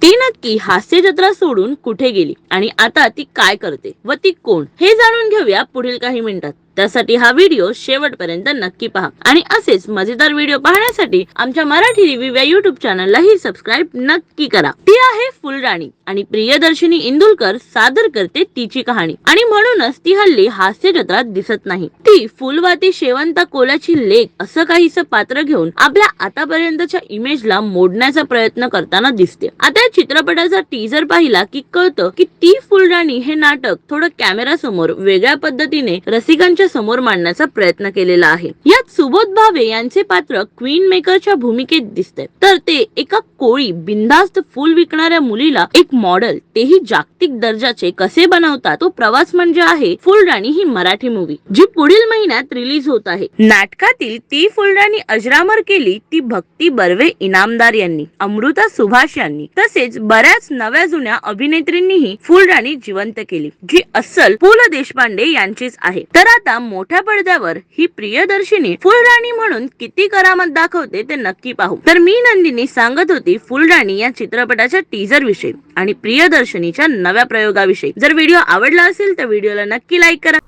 ती नक्की हास्य जत्रा सोडून कुठे गेली आणि आता ती काय करते व ती कोण हे जाणून घेऊया पुढील काही मिनिटात. त्यासाठी हा व्हिडिओ शेवटपर्यंत नक्की पहा. आणि असेच मजेदार व्हिडिओ पाहण्यासाठी आमच्या मराठी रिव्ह्यू या युट्यूब चॅनललाही सबस्क्राईब नक्की करा. ती आहे फुलराणी आणि प्रियदर्शिनी इंदुलकर सादर करते तिची कहाणी. आणि म्हणूनच ती हल्ली हास्य जत्रात दिसत नाही. ती फुलवाती शेवंता कोलाची लेख असं काहीस पात्र घेऊन आपल्या आतापर्यंतच्या इमेजला मोडण्याचा प्रयत्न करताना दिसते. आता या चित्रपटाचा टीजर पाहिला की कळतं की ती फुलराणी हे नाटक थोडं कॅमेरा समोर वेगळ्या पद्धतीने रसिकांच्या समोर मांडण्याचा प्रयत्न केलेला आहे. यात सुबोध भावे यांचे पात्र क्वीन मेकरच्या भूमिकेत दिसते तर ते एका कोळी बिनधास्त फुल विकणाऱ्या मुलीला एक मॉडेल तेही जागतिक दर्जाचे कसे बनवतात तो प्रवास म्हणजे आहे फुलराणी ही मराठी मूवी जी पुढील महिन्यात रिलीज होत आहे. नाटकातील ती फुलराणी अजरामर केली ती भक्ती बर्वे इनामदार यांनी अमृता सुभाष यांनी. तसेच बऱ्याच नव्या जुन्या अभिनेत्रींनीही फुलराणी जिवंत केली जी अस्सल पु ल देशपांडे यांचीच आहे. तर आता मोठ्या पडद्यावर ही प्रियदर्शिनी फुलराणी म्हणून किती करामत दाखवते ते नक्की पाहू. तर मी नंदिनी सांगत होती फुलराणी या चित्रपटाच्या टीजर विषयी आणि प्रियदर्शनीच्या नव्या प्रयोगाविषयी. जर व्हिडिओ आवडला असेल तर व्हिडिओला नक्की लाईक करा.